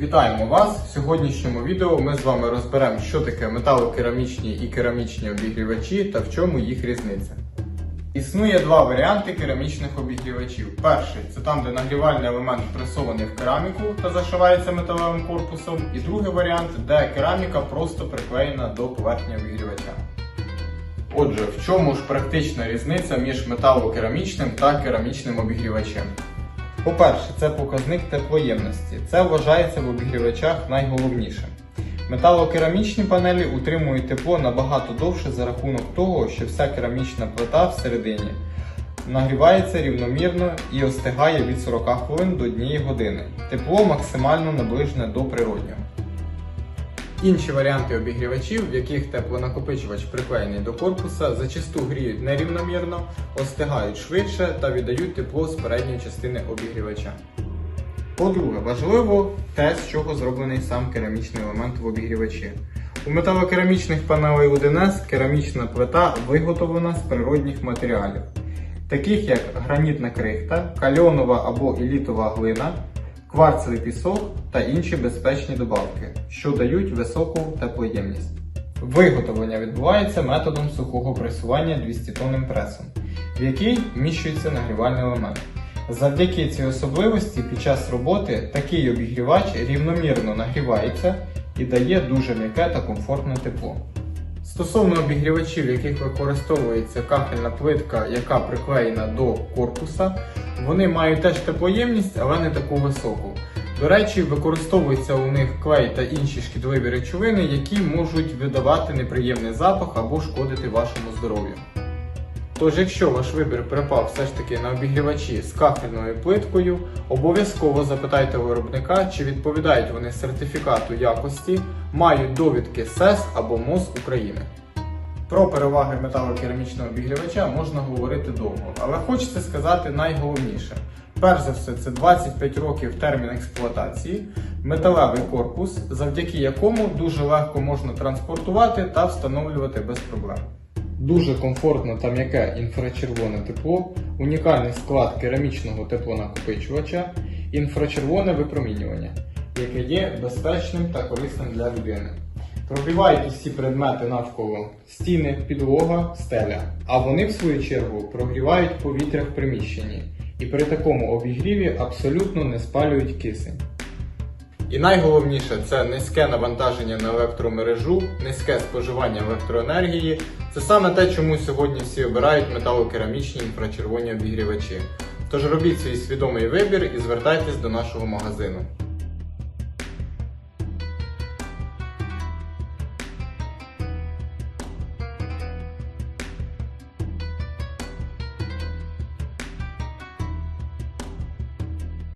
Вітаємо вас! В сьогоднішньому відео ми з вами розберемо, що таке металокерамічні і керамічні обігрівачі та в чому їх різниця. Існує два варіанти керамічних обігрівачів. Перший це там, де нагрівальний елемент пресований в кераміку та зашивається металевим корпусом. І другий варіант, де кераміка просто приклеєна до поверхні обігрівача. Отже, в чому ж практична різниця між металокерамічним та керамічним обігрівачем? По-перше, це показник теплоємності. Це вважається в обігрівачах найголовнішим. Металокерамічні панелі утримують тепло набагато довше за рахунок того, що вся керамічна плита всередині нагрівається рівномірно і остигає від 40 хвилин до 1 години. Тепло максимально наближене до природнього. Інші варіанти обігрівачів, в яких теплонакопичувач приклеєний до корпуса, зачасту гріють нерівномірно, остигають швидше та віддають тепло з передньої частини обігрівача. По-друге, важливо те, з чого зроблений сам керамічний елемент в обігрівачі. У металокерамічних панелей 1С керамічна плита виготовлена з природних матеріалів, таких як гранітна крихта, кальонова або елітова глина, кварцевий пісок та інші безпечні добавки, що дають високу теплоємність. Виготовлення відбувається методом сухого пресування 200-тонним пресом, в який вміщується нагрівальний елемент. Завдяки цій особливості під час роботи такий обігрівач рівномірно нагрівається і дає дуже м'яке та комфортне тепло. Стосовно обігрівачів, в яких використовується кахельна плитка, яка приклеєна до корпуса, вони мають теж теплоємність, але не таку високу. До речі, використовуються у них клей та інші шкідливі речовини, які можуть видавати неприємний запах або шкодити вашому здоров'ю. Тож, якщо ваш вибір припав все ж таки на обігрівачі з кахельною плиткою, обов'язково запитайте виробника, чи відповідають вони сертифікату якості, мають довідки СЕС або МОЗ України. Про переваги металокерамічного обігрівача можна говорити довго, але хочеться сказати найголовніше. Перш за все, це 25 років термін експлуатації, металевий корпус, завдяки якому дуже легко можна транспортувати та встановлювати без проблем. Дуже комфортне та м'яке інфрачервоне тепло, унікальний склад керамічного теплонакопичувача, інфрачервоне випромінювання, яке є безпечним та корисним для людини. Прогрівають усі предмети навколо стіни, підлога, стеля, а вони, в свою чергу, прогрівають повітря в приміщенні і при такому обігріві абсолютно не спалюють кисень. І найголовніше це низьке навантаження на електромережу, низьке споживання електроенергії. Це саме те, чому сьогодні всі обирають металокерамічні інфрачервоні обігрівачі. Тож робіть свій свідомий вибір і звертайтесь до нашого магазину.